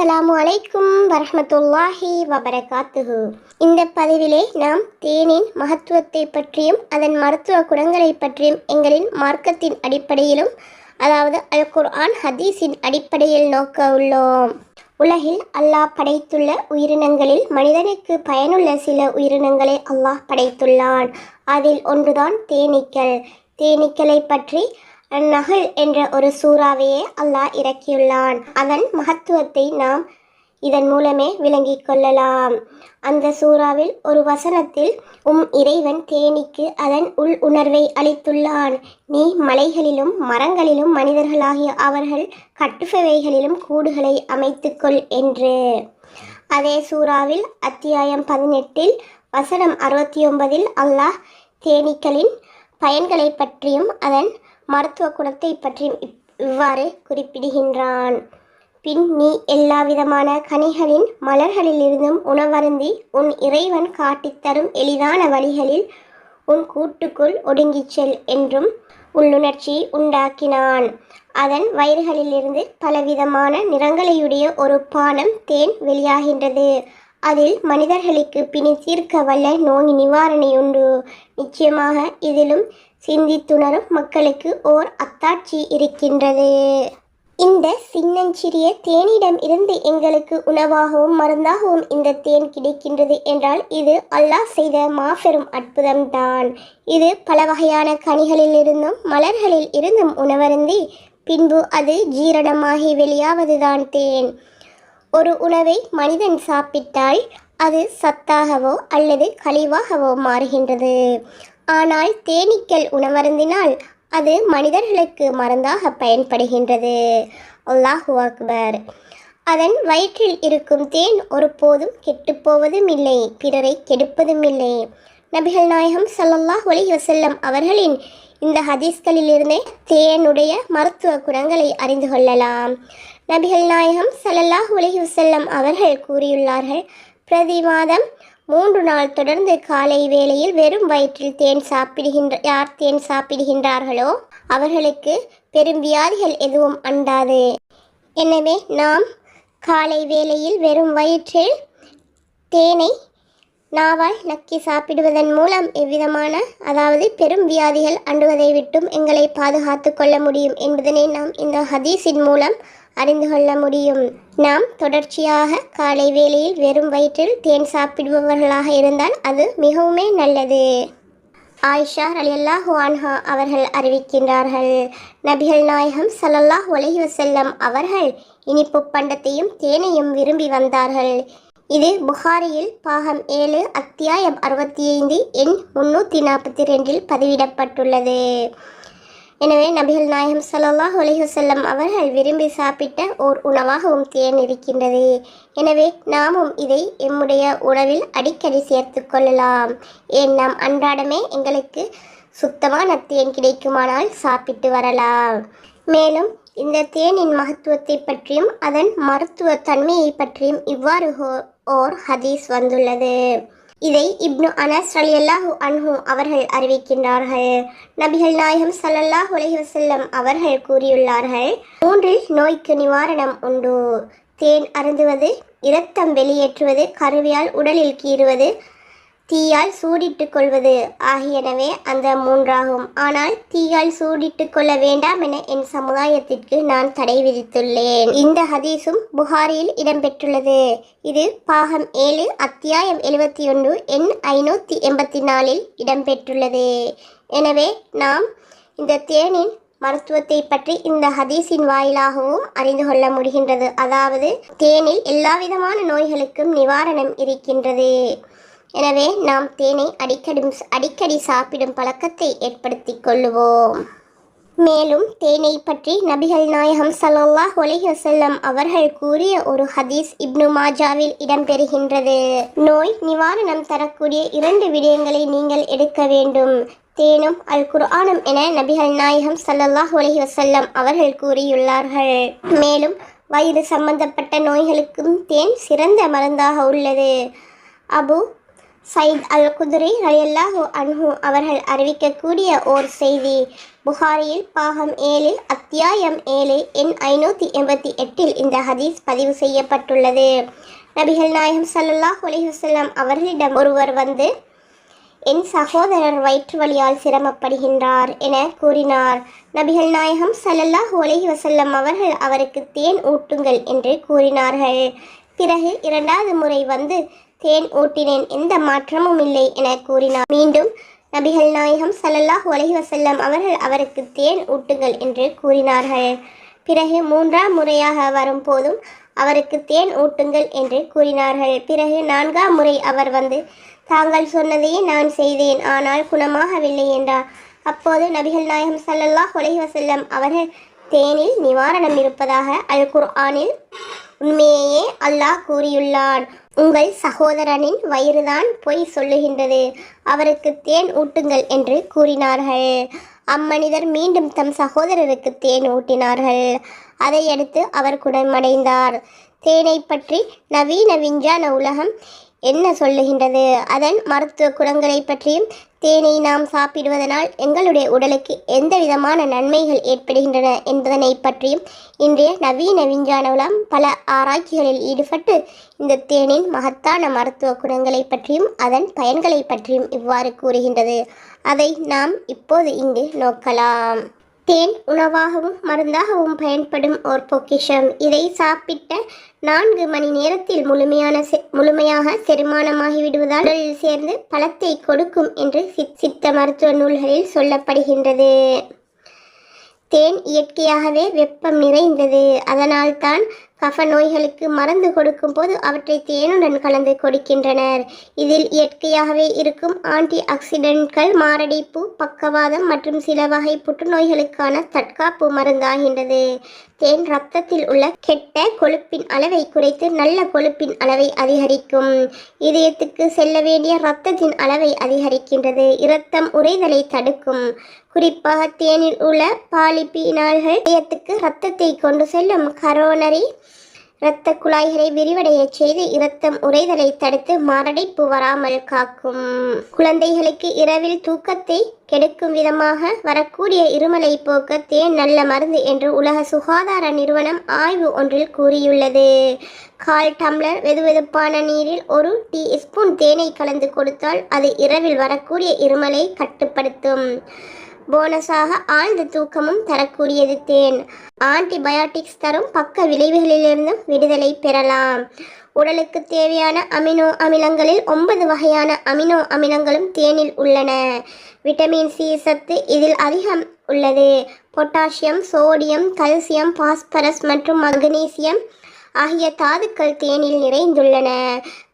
அஸ்ஸலாமு அலைக்கும் வரமத்துல்லாஹி வபரகாத்துஹு. இந்த பதிவிலே நாம் தேனின் மகத்துவத்தை பற்றியும் அதன் மருத்துவ குணங்களை பற்றியும் எங்களின் மார்க்கத்தின் அடிப்படையிலும் அதாவது அல் குர்ஆன் ஹதீஸின் அடிப்படையில் நோக்க உள்ளோம். உலகில் அல்லாஹ் படைத்துள்ள உயிரினங்களில் மனிதனுக்கு பயனுள்ள சில உயிரினங்களை அல்லாஹ் படைத்துள்ளான். அதில் ஒன்றுதான் தேனீக்கள். தேனீக்களை பற்றி அந்நகல் என்ற ஒரு சூறாவையே அல்லாஹ் இறக்கியுள்ளான். அதன் மகத்துவத்தை நாம் இதன் மூலமே விளங்கிக் கொள்ளலாம். அந்த சூறாவில் ஒரு வசனத்தில் உம் இறைவன் தேனிக்கு அதன் உள் உணர்வை அளித்துள்ளான். நீ மலைகளிலும் மரங்களிலும் மனிதர்களாகிய அவர்கள் கட்டுப்பவைகளிலும் கூடுகளை அமைத்துக்கொள் என்று. அதே சூறாவில் அத்தியாயம் பதினெட்டில் வசனம் அறுபத்தி ஒன்பதில் அல்லாஹ் தேனீக்களின் பயன்களை பற்றியும் அதன் மருத்துவ குணத்தை பற்றி இவ்வாறு குறிப்பிடுகின்றான். பின் நீ எல்லா விதமான கனிகளின் மலர்களிலிருந்தும் உணவருந்தி உன் இறைவன் காட்டித் தரும் எளிதான வழிகளில் உன் கூட்டுக்குள் ஒடுங்கிச் செல் என்றும் உள்ளுணர்ச்சி உண்டாக்கினான். அதன் வயிறுகளிலிருந்து பலவிதமான நிறங்களையுடைய ஒரு பானம் தேன் வெளியாகின்றது. அதில் மனிதர்களுக்கு பிணி தீர்க்க வல்ல நோய் நிவாரணை உண்டு நிச்சயமாக இதிலும் சிந்தித்துணரும் மக்களுக்கு ஓர் அத்தாட்சி இருக்கின்றது. இந்த சின்னஞ்சிறிய தேனிடம் இருந்து எங்களுக்கு உணவாகவும் மருந்தாகவும் இந்த தேன் கிடைக்கின்றது என்றால் இது அல்லாஹ் செய்த மாபெரும் அற்புதம்தான். இது பல வகையான கனிகளிலிருந்தும் மலர்களில் இருந்தும் உணவருந்தி பின்பு அது ஜீரணமாகி வெளியாவதுதான் தேன். ஒரு உணவை மனிதன் சாப்பிட்டால் அது சத்தாகவோ அல்லது கழிவாகவோ மாறுகின்றது. ஆனால் தேனீக்கள் உணவருந்தினால் அது மனிதர்களுக்கு மருந்தாக பயன்படுகின்றது. அல்லாஹு அக்பர். அதன் வயிற்றில் இருக்கும் தேன் ஒருபோதும் கெட்டுப்போவதும் இல்லை பிறரை கெடுப்பதும் இல்லை நபிகள் நாயகம் சல்லல்லாஹ் அலைஹி வஸல்லம் அவர்களின் இந்த ஹதீஸ்களிலிருந்தே தேனுடைய மருத்துவ குணங்களை அறிந்து கொள்ளலாம். நபிகள் நாயகம் சல்லல்லாஹ் அலைஹி வஸல்லம் அவர்கள் கூறியுள்ளார்கள் பிரதி மாதம் மூன்று நாள் தொடர்ந்து காலை வேளையில் வெறும் வயிற்றில் தேன் சாப்பிடுகின்ற யார் தேன் சாப்பிடுகின்றார்களோ அவர்களுக்கு பெரும் வியாதிகள் எதுவும் அண்டாது. எனவே நாம் காலை வேளையில் வெறும் வயிற்றில் தேனை நாவால் நக்கி சாப்பிடுவதன் மூலம் எவ்விதமான அதாவது பெரும் வியாதிகள் அண்டுவதை விட்டும் எங்களை பாதுகாத்து கொள்ள முடியும் என்பதனை நாம் இந்த ஹதீஸின் மூலம் அறிந்து கொள்ள முடியும். நாம் தொடர்ச்சியாக காலை வேளையில் வெறும் வயிற்றில் தேன் சாப்பிடுபவர்களாக இருந்தால் அது மிகவுமே நல்லது. ஆயிஷா அலியல்லா அன்ஹா அவர்கள் அறிவிக்கின்றார்கள். நபிகள் நாயகம் சல்லல்லாஹ் உலகி வசல்லம் அவர்கள் இனிப்பு பண்டத்தையும் தேனையும் விரும்பி வந்தார்கள். இது புகாரியில் பாகம் ஏழு அத்தியாயம் அறுபத்தி ஐந்து எண் முன்னூற்றி நாற்பத்தி ரெண்டில் பதிவிடப்பட்டுள்ளது. எனவே நபிகள் நாயகம் சல்லாஹ் அலைஹி அவர்கள் விரும்பி சாப்பிட்ட ஓர் உணவாகவும் தேன் இருக்கின்றது எனவே நாமும் இதை எம்முடைய உணவில் அடிக்கடி சேர்த்து கொள்ளலாம். ஏன் நாம் அன்றாடமே எங்களுக்கு சுத்தமான தேன் கிடைக்குமானால் சாப்பிட்டு வரலாம். மேலும் இந்த தேனின் மகத்துவத்தை பற்றியும் அதன் மருத்துவ தன்மையை பற்றியும் இவ்வாறு ஓர் ஹதீஸ் வந்துள்ளது. இதை இப்னு அனஸ் ரலியல்லாஹு அன்ஹு அவர்கள் அறிவிக்கின்றார்கள். நபிகள் நாயகம் சல்லல்லாஹ் அலைஹி அவர்கள் கூறியுள்ளார்கள் மூன்றில் நோய்க்கு நிவாரணம் உண்டு. தேன் அருந்துவது இரத்தம் வெளியேற்றுவது கருவியால் உடலில் கீறுவது தீயால் சூடிட்டு கொள்வது ஆகியனவே அந்த மூன்றாகும். ஆனால் தீயால் சூடிட்டு கொள்ள வேண்டாம் என என் சமுதாயத்திற்கு நான் தடை விதித்துள்ளேன். இந்த ஹதீஸும் புகாரியில் இடம்பெற்றுள்ளது. இது பாகம் ஏழு அத்தியாயம் எழுபத்தி ஒன்று எண் ஐநூற்றி எண்பத்தி நாலில் இடம்பெற்றுள்ளது. எனவே நாம் இந்த தேனின் மருத்துவத்தை பற்றி இந்த ஹதீஸின் வாயிலாகவும் அறிந்து கொள்ள முடிகின்றது. அதாவது தேனில் எல்லாவிதமான நோய்களுக்கும் நிவாரணம் இருக்கின்றது. எனவே நாம் தேனை அடிக்கடி அடிக்கடி சாப்பிடும் பழக்கத்தை ஏற்படுத்திக் கொள்ளுவோம். மேலும் தேனை பற்றி நபிகள் நாயகம் ஸல்லல்லாஹு ஒலிஹசல்லம் அவர்கள் கூறிய ஒரு ஹதீஸ் இப்னு மாஜாவில் இடம்பெறுகின்றது. நோய் நிவாரணம் தரக்கூடிய இரண்டு விடயங்களை நீங்கள் எடுக்க வேண்டும். தேனும் அல் குர்ஆனும் என நபிகள் நாயகம் சல்லல்லாஹ் அலைஹி வசல்லம் அவர்கள் கூறியுள்ளார்கள். மேலும் வயிறு சம்பந்தப்பட்ட நோய்களுக்கும் தேன் சிறந்த மருந்தாக உள்ளது. அபு சயித் அல் குதிரை ரலியல்லாஹு அன்ஹு அவர்கள் அறிவிக்கக்கூடிய ஓர் செய்தி. புகாரியில் பாகம் ஏழில் அத்தியாயம் ஏழு எண் ஐநூற்றி எண்பத்தி எட்டில் இந்த ஹதீஸ் பதிவு செய்யப்பட்டுள்ளது. நபிகள் நாயகம் சல்லாஹ் அலிஹசல்லாம் அவர்களிடம் ஒருவர் வந்து என் சகோதரர் வயிற்று வழியால் சிரமப்படுகின்றார் என கூறினார். நபிகள் நாயகம் சல்லல்லாஹ் ஒலகி வசல்லம் அவர்கள் அவருக்கு தேன் ஊட்டுங்கள் என்று கூறினார்கள். பிறகு இரண்டாவது முறை வந்து தேன் ஊட்டினேன். எந்த மாற்றமும் இல்லை என கூறினார். மீண்டும் நபிகள் நாயகம் சல்லல்லாஹ் அலைஹி வசல்லம் அவர்கள் அவருக்கு தேன் ஊட்டுங்கள் என்று கூறினார்கள். பிறகு மூன்றாம் முறையாக வரும்போதும் அவருக்கு தேன் ஊட்டுங்கள் என்று கூறினார்கள். பிறகு நான்காம் முறை அவர் வந்து தாங்கள் சொன்னதையே நான் செய்தேன் ஆனால் குணமாகவில்லை என்றார். அப்போது நபிகள் நாயகம் சல்லல்லாஹ் அலைஹி வசல்லம் அவர்கள் தேனில் நிவாரணம் இருப்பதாக அல் குர்ஆனில் உண்மையையே அல்லாஹ் கூறியுள்ளான். உங்கள் சகோதரனின் வயிறுதான் பொய் சொல்லுகின்றது. அவருக்கு தேன் ஊட்டுங்கள் என்று கூறினார்கள். அம்மனிதர் மீண்டும் தம் சகோதரருக்கு தேன் ஊட்டினார்கள். அதையடுத்து அவர் குணமடைந்தார். தேனை பற்றி நவீன விஞ்ஞான உலகம் என்ன சொல்லுகின்றது? அதன் மருத்துவ குணங்களை பற்றியும் தேனை நாம் சாப்பிடுவதனால் எங்களுடைய உடலுக்கு எந்த விதமான நன்மைகள் ஏற்படுகின்றன என்பதனை பற்றியும் இன்றைய நவீன விஞ்ஞான உலகம் பல ஆராய்ச்சிகளில் ஈடுபட்டு இந்த தேனின் மகத்தான மருத்துவ குணங்களை பற்றியும் அதன் பயன்களை பற்றியும் இவ்வாறு கூறுகின்றது. அதை நாம் இப்போது இங்கு நோக்கலாம். தேன் உணவாகவும் மருந்தாகவும் பயன்படும் ஓர் பொக்கிஷம். இதை சாப்பிட்ட நான்கு மணி நேரத்தில் முழுமையான செ- முழுமையாக செரிமானமாகிவிடுவதால் உடலில் சேர்ந்து பழத்தை கொடுக்கும் என்று சித்- சித்த மருத்துவ நூல்களில் சொல்லப்படுகின்றது. தேன் இயற்கையாகவே வெப்பம் நிறைந்தது. அதனால்தான் கஃப நோய்களுக்கு மருந்து கொடுக்கும் போது அவற்றை தேனுடன் கலந்து கொடுக்கின்றனர். இதில் இயற்கையாகவே இருக்கும் ஆன்டி ஆக்சிடென்ட்கள் மாரடைப்பு பக்கவாதம் மற்றும் சில வகை புற்றுநோய்களுக்கான தற்காப்பு மருந்தாகின்றது. தேன் ரத்தத்தில் உள்ள கெட்ட கொழுப்பின் அளவை குறைத்து நல்ல கொழுப்பின் அளவை அதிகரிக்கும். இதயத்துக்கு செல்ல வேண்டிய இரத்தத்தின் அளவை அதிகரிக்கின்றது. இரத்தம் உறைதலை தடுக்கும். குறிப்பாக தேனில் உள்ள பாலிபினால்கள் இதயத்துக்கு இரத்தத்தை கொண்டு செல்லும் கரோனரி இரத்த குழாய்களை விரிவடையச் செய்து இரத்தம் உறைதலை தடுத்து மாரடைப்பு வராமல் காக்கும். குழந்தைகளுக்கு இரவில் தூக்கத்தை கெடுக்கும் விதமாக வரக்கூடிய இருமலை போக்க தேன் நல்ல மருந்து என்று உலக சுகாதார நிறுவனம் ஆய்வு ஒன்றில் கூறியுள்ளது. கால் டம்ளர் வெதுவெதுப்பான நீரில் ஒரு டீ ஸ்பூன் தேனை கலந்து கொடுத்தால் அது இரவில் வரக்கூடிய இருமலை கட்டுப்படுத்தும். போனஸாக ஆழ்ந்த தூக்கமும் தரக்கூடியது தேன். ஆன்டிபயோட்டிக்ஸ் தரும் பக்க விளைவுகளிலிருந்தும் விடுதலை பெறலாம். உடலுக்கு தேவையான அமினோ அமிலங்களில் ஒன்பது வகையான அமினோ அமிலங்களும் தேனில் உள்ளன. விட்டமின் சி சத்து இதில் அதிகம் உள்ளது. பொட்டாசியம் சோடியம் கல்சியம் பாஸ்பரஸ் மற்றும் மக்னீசியம் ஆகிய தாதுக்கள் தேனில் நிறைந்துள்ளன.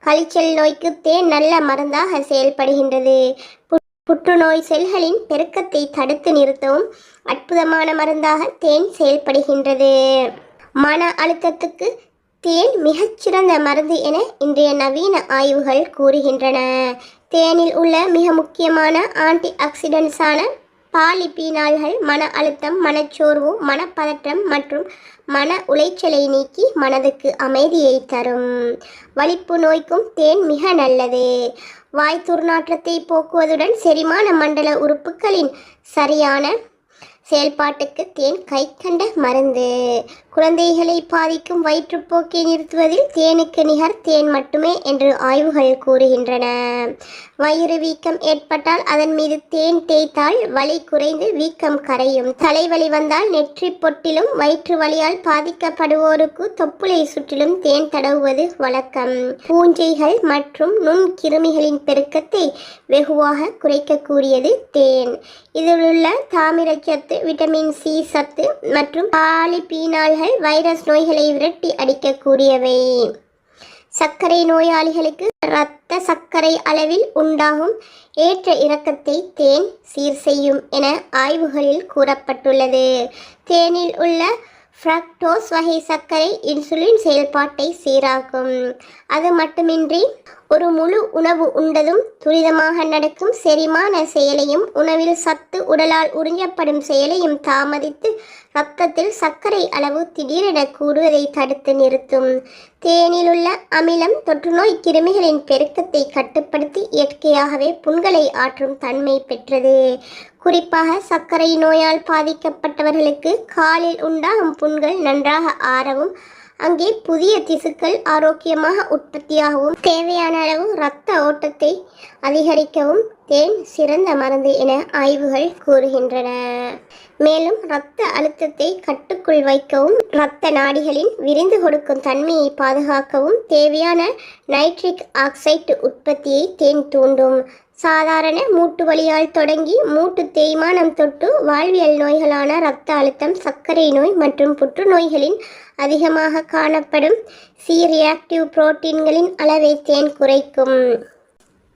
கழிச்சல் நோய்க்கு தேன் நல்ல மருந்தாக செயல்படுகின்றது. புற்றுநோய் செல்களின் பெருக்கத்தை தடுத்து நிறுத்தவும் அற்புதமான மருந்தாக தேன் செயல்படுகின்றது. மன அழுத்தத்துக்கு தேன் மிகச்சிறந்த மருந்து என இன்றைய நவீன ஆய்வுகள் கூறுகின்றன. தேனில் உள்ள மிக முக்கியமான ஆன்டி ஆக்சிடென்ட்ஸான பாலிபீனால்கள் மன அழுத்தம் மனச்சோர்வு மனப்பதற்றம் மற்றும் மன உளைச்சலை நீக்கி மனதுக்கு அமைதியை தரும். வலிப்பு நோய்க்கும் தேன் மிக நல்லது. வாய் துர்நாற்றத்தை போக்குவதுடன் செரிமான மண்டல உறுப்புகளின் சரியான செயல்பாட்டுக்கு தேன் கைக்கண்ட மருந்து. குழந்தைகளை பாதிக்கும் வயிற்றுப்போக்கை நிறுத்துவதில் தேனுக்கு நிகர் தேன் மட்டுமே என்று ஆய்வுகள் கூறுகின்றன. வயிறு வீக்கம் ஏற்பட்டால் அதன் மீது தேன் தேய்த்தால் வலி குறைந்து வீக்கம் கரையும். தலைவலி வந்தால் நெற்றி பொட்டிலும் வயிற்று வலியால் பாதிக்கப்படுவோருக்கு தொப்புளை சுற்றிலும் தேன் தடவுவது வழக்கம். பூஞ்சைகள் மற்றும் நுண்கிருமிகளின் பெருக்கத்தை வெகுவாக குறைக்கக்கூடியது தேன். இதில் உள்ள தாமிரச்சத்து விட்டமின் சி சத்து மற்றும் பாலிபீனால்கள் வைரஸ் நோய்களை விரட்டி அடிக்கக்கூடியவை. சர்க்கரை நோயாளிகளுக்கு இரத்த சர்க்கரை அளவில் உண்டாகும் ஏற்ற இறக்கத்தை தேன் சீர் செய்யும் என ஆய்வுகளில் கூறப்பட்டுள்ளது. தேனில் உள்ள ஃப்ரக்டோஸ் வகை சர்க்கரை இன்சுலின் செயல்பாட்டை சீராக்கும். அது மட்டுமின்றி ஒரு முழு உணவு உண்டதும் துரிதமாக நடக்கும் செரிமான செயலையும் உணவில் சத்து உடலால் உறிஞ்சப்படும் செயலையும் தாமதித்து இரத்தத்தில் சர்க்கரை அளவு திடீரென கூடுவதை தடுத்து நிறுத்தும். தேனிலுள்ள அமிலம் தொற்றுநோய் கிருமிகளின் பெருக்கத்தை கட்டுப்படுத்தி இயற்கையாகவே புண்களை ஆற்றும் தன்மை பெற்றது. குறிப்பாக சர்க்கரை நோயால் பாதிக்கப்பட்டவர்களுக்கு காலில் உண்டாகும் புண்கள் நன்றாக ஆறவும் அங்கே புதிய திசுக்கள் ஆரோக்கியமாக உற்பத்தியாகவும் தேவையான அளவு இரத்த ஓட்டத்தை அதிகரிக்கவும் தேன் சிறந்த மருந்து என ஆய்வுகள் கூறுகின்றன. மேலும் இரத்த அழுத்தத்தை கட்டுக்குள் வைக்கவும் இரத்த நாடிகளின் விரிந்து கொடுக்கும் தன்மையை பாதுகாக்கவும் தேவையான நைட்ரிக் ஆக்சைடு உற்பத்தியை தேன் தூண்டும். சாதாரண மூட்டு வலியால் தொடங்கி மூட்டு தேய்மானம் தொட்டு வாழ்வியல் நோய்களான இரத்த அழுத்தம் சர்க்கரை நோய் மற்றும் புற்றுநோய்களின் அதிகமாக காணப்படும் சி ரியாக்டிவ் புரோட்டீன்களின் அளவை தேன் குறைக்கும்.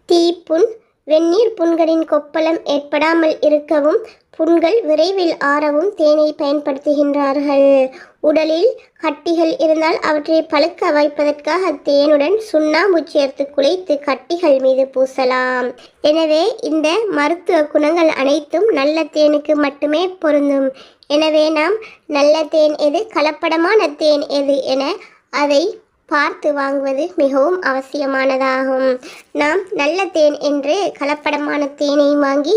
தீப்புண் வெந்நீர் புண்களின் கொப்பளம் ஏற்படாமல் இருக்கவும் புண்கள் விரைவில் ஆறவும் தேனை பயன்படுத்துகின்றார்கள். உடலில் கட்டிகள் இருந்தால் அவற்றை பழுக்க வைப்பதற்காக தேனுடன் சுண்ணாம்பு சேர்த்து குழைத்து கட்டிகள் மீது பூசலாம். எனவே இந்த மருத்துவ குணங்கள் அனைத்தும் நல்ல தேனுக்கு மட்டுமே பொருந்தும். எனவே நாம் நல்ல தேன் எது கலப்படமான தேன் எது என அதை பார்த்து வாங்குவது மிகவும் அவசியமானதாகும். நாம் நல்ல தேன் என்று கலப்படமான தேனை வாங்கி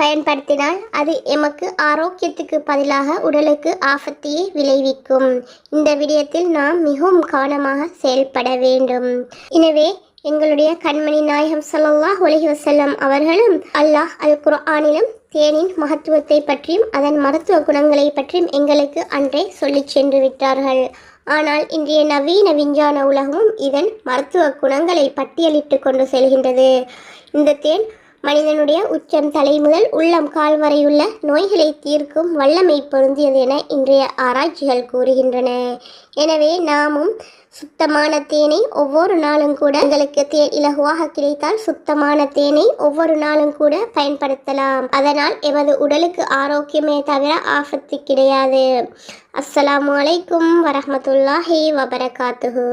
பயன்படுத்தினால் அது எமக்கு ஆரோக்கியத்துக்கு பதிலாக உடலுக்கு ஆபத்தையே விளைவிக்கும். இந்த விடயத்தில் நாம் மிகவும் கவனமாக செயல்பட வேண்டும். எனவே எங்களுடைய கண்மணி நாயகம் ஸல்லல்லாஹு அலைஹி அவர்களும் அல்லாஹ் அல் குர்ஆனிலும் தேனின் மகத்துவத்தை பற்றியும் அதன் மருத்துவ குணங்களை பற்றியும் எங்களுக்கு அன்றே சொல்லிச் சென்று விட்டார்கள். ஆனால் இன்றைய நவீன விஞ்ஞான உலகமும் இதன் மருத்துவ குணங்களை பட்டியலிட்டு கொண்டு செல்கின்றது. இந்த தேன் மனிதனுடைய உச்சம் தலை முதல் உள்ளம் கால் வரையுள்ள நோய்களை தீர்க்கும் வல்லமை பொருந்தியது என இன்றைய ஆராய்ச்சிகள் கூறுகின்றன. எனவே நாமும் சுத்தமான தேனை ஒவ்வொரு நாளும் கூட எங்களுக்கு தேன் இலகுவாக கிடைத்தால் சுத்தமான தேனை ஒவ்வொரு நாளும் கூட பயன்படுத்தலாம். அதனால் எமது உடலுக்கு ஆரோக்கியமே தவிர ஆபத்து கிடையாது. அஸ்லாம் அலைக்கும் வரமத்துல்லாஹி வபரகாத்துஹு.